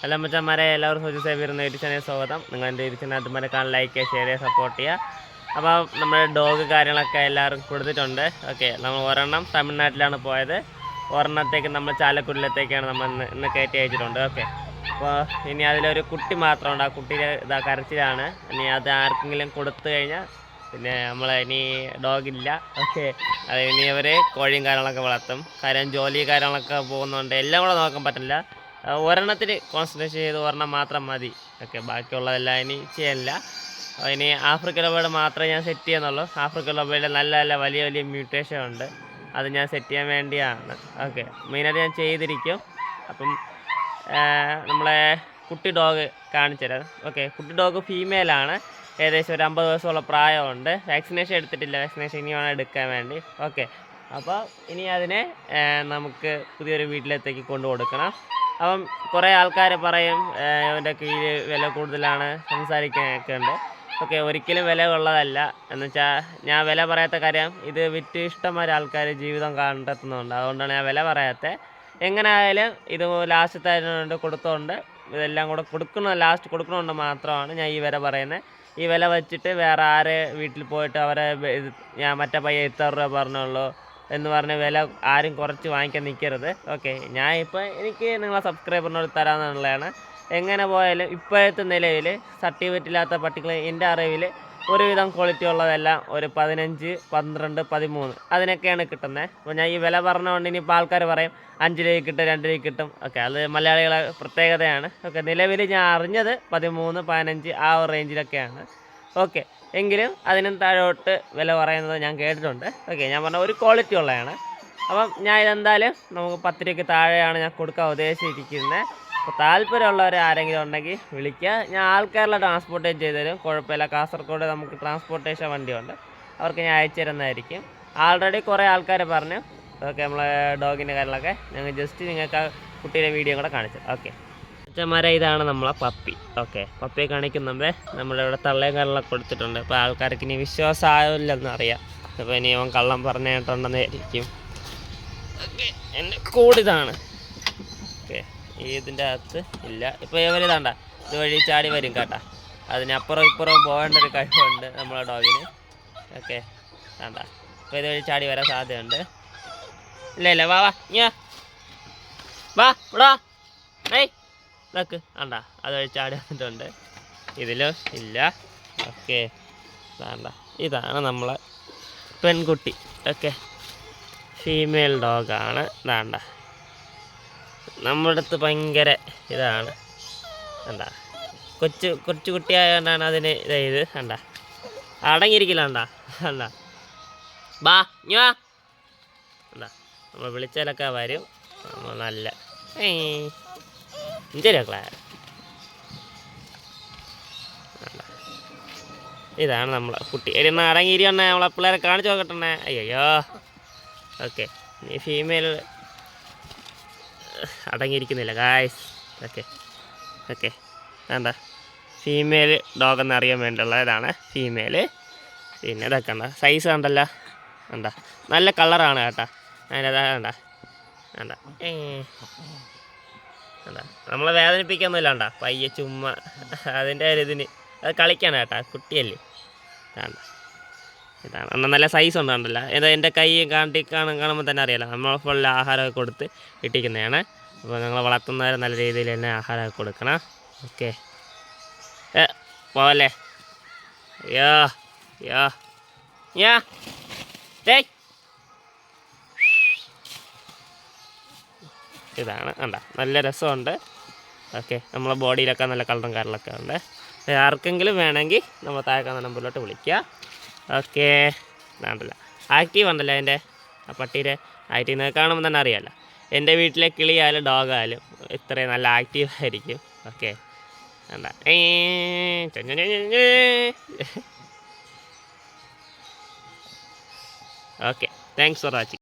Hello മച്ചന്മാരെ എല്ലാവരും സുജു സേവിയർ എന്ന യൂട്യൂബ് ചാനൽ സ്വാഗതം. നിങ്ങൾ എന്റെ ചാനൽ കാണാൻ ലൈക്ക് ചെയ്യുക ഷെയർ ചെയ്യുക സപ്പോർട്ട് ചെയ്യുക. അപ്പോൾ നമ്മുടെ ഡോഗ് കാര്യങ്ങളൊക്കെ എല്ലാവരും കൊടുത്തിട്ടുണ്ട്. ഓക്കെ നമ്മൾ ഒരെണ്ണം തമിഴ്നാട്ടിലാണ് പോയത്. ഒരെണ്ണത്തേക്ക് നമ്മൾ ചാലക്കുടിലത്തേക്കാണ് നമ്മൾ ഇന്ന് ഇന്ന് കയറ്റി അയച്ചിട്ടുണ്ട്. ഓക്കെ അപ്പോൾ ഇനി അതിലൊരു കുട്ടി മാത്രമുണ്ട് ആ കുട്ടിയുടെ ഇതാ കരച്ചിലാണ്. ഇനി അത് ആർക്കെങ്കിലും കൊടുത്തു കഴിഞ്ഞാൽ പിന്നെ നമ്മൾ ഇനി ഡോഗില്ല ഓക്കെ അത് ഇനി അവർ കോഴിയും കാര്യങ്ങളൊക്കെ വളർത്തും. കാര്യം ജോലി കാര്യങ്ങളൊക്കെ പോകുന്നുണ്ട് എല്ലാം കൂടെ നോക്കാൻ പറ്റില്ല. ആ, ഒരെണ്ണത്തിന് കോൺസെൻട്രേഷൻ ചെയ്ത് ഒരെണ്ണം മാത്രം മതി. ഓക്കെ ബാക്കിയുള്ളതെല്ലാം ഇനി ചെയ്യല്ല ഇനി ആഫ്രിക്കൻ ലബേഡ് മാത്രമേ ഞാൻ സെറ്റ് ചെയ്യുന്നുള്ളൂ. ആഫ്രിക്കൻ ലബേഡിൽ നല്ല നല്ല വലിയ വലിയ മ്യൂട്ടേഷൻ ഉണ്ട്. അത് ഞാൻ സെറ്റ് ചെയ്യാൻ വേണ്ടിയാണ്. ഓക്കെ മെയിനായിട്ട് ഞാൻ ചെയ്തിരിക്കും. അപ്പം നമ്മളെ കുട്ടി ഡോഗ് കാണിച്ചു തരാം. ഓക്കെ കുട്ടി ഡോഗ് ഫീമെയിലാണ് ഏകദേശം ഒരു അമ്പത് ദിവസമുള്ള പ്രായമുണ്ട്. വാക്സിനേഷൻ എടുത്തിട്ടില്ല. വാക്സിനേഷൻ ഇനി വേണം എടുക്കാൻ വേണ്ടി. ഓക്കെ അപ്പോൾ ഇനി അതിനെ നമുക്ക് പുതിയൊരു വീട്ടിലത്തേക്ക് കൊണ്ടു കൊടുക്കണം അപ്പം കുറേ ആൾക്കാർ പറയും അവന്റെ കീഴിൽ വില കൂടുതലാണ് സംസാരിക്കാനൊക്കെ ഉണ്ട്. ഓക്കെ ഒരിക്കലും വില ഉള്ളതല്ല. എന്ന് വെച്ചാൽ ഞാൻ വില പറയാത്ത കാര്യം ഇത് വിറ്റ് ഇഷ്ടംമാരെ ആൾക്കാർ ജീവിതം കണ്ടെത്തുന്നുണ്ട്. അതുകൊണ്ടാണ് ഞാൻ വില പറയാത്തത് എങ്ങനെ ആയാലും ഇത് ലാസ്റ്റ് ആയതുകൊണ്ട് കൊടുത്തോണ്ട് ഇതെല്ലാം കൂടെ കൊടുക്കണ ലാസ്റ്റ് കൊടുക്കണോണ്ട് മാത്രമാണ് ഞാൻ ഈ വില പറയുന്നത് ഈ വില വെച്ചിട്ട് വേറെ ആരെ വീട്ടിൽ പോയിട്ട് അവരെ ഞാൻ മറ്റേ പയ്യ ഇത്ര രൂപ പറഞ്ഞുള്ളൂ. എന്ന് പറഞ്ഞ് വില ആരും കുറച്ച് വാങ്ങിക്കാൻ നിൽക്കരുത് ഓക്കെ ഞാൻ ഇപ്പോൾ എനിക്ക് നിങ്ങളെ സബ്സ്ക്രൈബറിനോട് തരാമെന്നുള്ളതാണ് എങ്ങനെ പോയാലും ഇപ്പോഴത്തെ നിലയിൽ സർട്ടിഫിക്കറ്റ് ഇല്ലാത്ത പട്ടികൾ എന്റെ അറിവിൽ ഒരുവിധം ക്വാളിറ്റി ഉള്ളതെല്ലാം ഒരു പതിനഞ്ച് പന്ത്രണ്ട് പതിമൂന്ന് അതിനൊക്കെയാണ് കിട്ടുന്നത് അപ്പോൾ ഞാൻ ഈ വില പറഞ്ഞുകൊണ്ട് ഇനിയിപ്പോൾ ആൾക്കാർ പറയും അഞ്ച് രൂപയ്ക്ക് കിട്ടും രണ്ട് രൂപയ്ക്ക് കിട്ടും. ഓക്കെ അത് മലയാളികളെ പ്രത്യേകതയാണ്. ഓക്കെ നിലവിൽ ഞാൻ അറിഞ്ഞത് പതിമൂന്ന് പതിനഞ്ച് ആ റേഞ്ചിലൊക്കെയാണ് ഓക്കെ. എങ്കിലും അതിനും താഴോട്ട് വില പറയുന്നത് ഞാൻ കേട്ടിട്ടുണ്ട്. ഓക്കെ ഞാൻ പറഞ്ഞ ഒരു ക്വാളിറ്റി ഉള്ളതാണ്. അപ്പം ഞാൻ ഇതെന്തായാലും നമുക്ക് പത്ത് രൂപയ്ക്ക് താഴെയാണ് ഞാൻ കൊടുക്കാൻ ഉദ്ദേശിച്ചിരിക്കുന്നത് അപ്പോൾ താല്പര്യമുള്ളവർ ആരെങ്കിലും ഉണ്ടെങ്കിൽ വിളിക്കുക. ഞാൻ ആൾക്കാരിലെ ട്രാൻസ്പോർട്ടേഷൻ ചെയ്തുതരും കുഴപ്പമില്ല. കാസർഗോഡ് നമുക്ക് ട്രാൻസ്പോർട്ടേഷൻ വണ്ടിയുണ്ട്. അവർക്ക് ഞാൻ അയച്ചു തരുന്നതായിരിക്കും. ആൾറെഡി കുറേ ആൾക്കാർ പറഞ്ഞു. ഓക്കെ നമ്മളെ ഡോഗിന്റെ കാര്യങ്ങളൊക്കെ ഞങ്ങൾ ജസ്റ്റ് നിങ്ങൾക്ക് ആ കുട്ടിയുടെ വീഡിയോ കൂടെ കാണിച്ചു ഓക്കെ. അച്ഛന്മാരെ ഇതാണ് നമ്മളെ പപ്പി. ഓക്കെ. പപ്പിയെ കാണിക്കുന്നുമ്പേ നമ്മളിവിടെ തള്ളയും കള്ളൊക്കെ കൊടുത്തിട്ടുണ്ട്. അപ്പോൾ ആൾക്കാർക്ക് ഇനി വിശ്വാസമായില്ലെന്ന് അറിയാം. അപ്പോൾ ഇനി അവൻ കള്ളം പറഞ്ഞിട്ടുണ്ടെന്ന് ആയിരിക്കും ഓക്കെ. എന്റെ കൂടിതാണ് ഓക്കെ. ഇതിന്റെ അകത്ത് ഇല്ല. ഇപ്പോൾ ഇവരിതാണ്ട ഇതുവഴി ചാടി വരും കേട്ടാ. അതിനപ്പുറം ഇപ്പുറം പോകേണ്ട ഒരു കഴിവുണ്ട് നമ്മളെ ഡോഗിന്. ഓക്കെ. വേണ്ട അപ്പോൾ ഇതുവഴി ചാടി വരാൻ സാധ്യതയുണ്ട്. ഇല്ല ഇല്ല. വാ വാ. ഞാ വാ. ഇവിടെ ഏയ്. ഇതൊക്കെ. വേണ്ട അത് ചാടി വന്നിട്ടുണ്ട്. ഇതിലോ? ഇല്ല. ഓക്കെ. വേണ്ട ഇതാണ് നമ്മളെ പെൺകുട്ടി. ഓക്കെ. ഫീമെയിൽ ഡോഗാണ് വേണ്ട നമ്മുടെ അടുത്ത് ഭയങ്കര ഇതാണ്. എന്താ കൊച്ചു കൊച്ചു കുട്ടിയായതുകൊണ്ടാണ് അതിന് ഇതായത് കണ്ട. അടങ്ങിയിരിക്കില്ല വേണ്ട കണ്ട. ബാ ഞാ വേണ്ട നമ്മൾ വിളിച്ചാലൊക്കെ വരും. നമ്മൾ നല്ല ഇഞ്ചരക്കള ഇതാണ് നമ്മളെ കുട്ടി. എടി അടങ്ങിയിരിക്കണേ നമ്മളെ പിള്ളേരെ കാണിച്ചു നോക്കട്ടെ അയ്യോ ഓക്കെ. ഈ ഫീമെയിൽ അടങ്ങിയിരിക്കുന്നില്ല. Guys okay. ഓക്കെ. വേണ്ട ഫീമെയിൽ ഡോഗ് എന്ന് അറിയാൻ വേണ്ടിയുള്ള ഇതാണ് ഫീമെയിൽ പിന്നെ ഇതൊക്കെ ഉണ്ട സൈസ് കണ്ടല്ല. കണ്ട നല്ല കളറാണ് കേട്ടാ. അതിന്റെ കണ്ട കണ്ട കണ്ട നമ്മളെ വേദനിപ്പിക്കൊന്നുമില്ല കണ്ട പയ്യെ ചുമ്മാ അതിന്റെ ഒരു ഇതിന്. അത് കളിക്കാണ് കേട്ടാ കുട്ടിയല്ലേ. വേണ്ട ഇതാണ്. എന്നാൽ നല്ല സൈസ് ഉണ്ട് കണ്ടല്ല. ഇത് എന്റെ കൈ കാണ്ടി കാണും കാണുമ്പോൾ തന്നെ അറിയാലോ. നമ്മൾ ഫുൾ ആഹാരമൊക്കെ കൊടുത്ത് ഇട്ടിക്കുന്നതാണ് അപ്പോൾ നിങ്ങൾ വളർത്തുന്നവർ നല്ല രീതിയിൽ തന്നെ ആഹാരമൊക്കെ കൊടുക്കണം. ഓക്കെ. ഏ പോവല്ലേ? യാ യാ യാ ഡേയ് ഇതാണ്. കണ്ട? നല്ല രസമുണ്ട്. ഓക്കെ നമ്മളെ ബോഡിയിലൊക്കെ നല്ല കളറും കാര്യങ്ങളൊക്കെ ഉണ്ട്. ആർക്കെങ്കിലും വേണമെങ്കിൽ നമ്മൾ താഴെ നമ്പറിലോട്ട് വിളിക്കുക. ഓക്കെ വേണ്ടല്ല ആക്റ്റീവ് ഉണ്ടല്ലോ അതിന്റെ. ആ പട്ടീന്റെ ആക്റ്റീവ് നിങ്ങൾക്ക് കാണുമ്പോൾ തന്നെ അറിയാമല്ലോ എന്റെ വീട്ടിലെ കിളിയായാലും ഡോഗായാലും ഇത്രയും നല്ല ആക്റ്റീവ് ആയിരിക്കും. ഓക്കെ വേണ്ട ഓക്കെ താങ്ക്സ് ഫോർ വാച്ചിങ്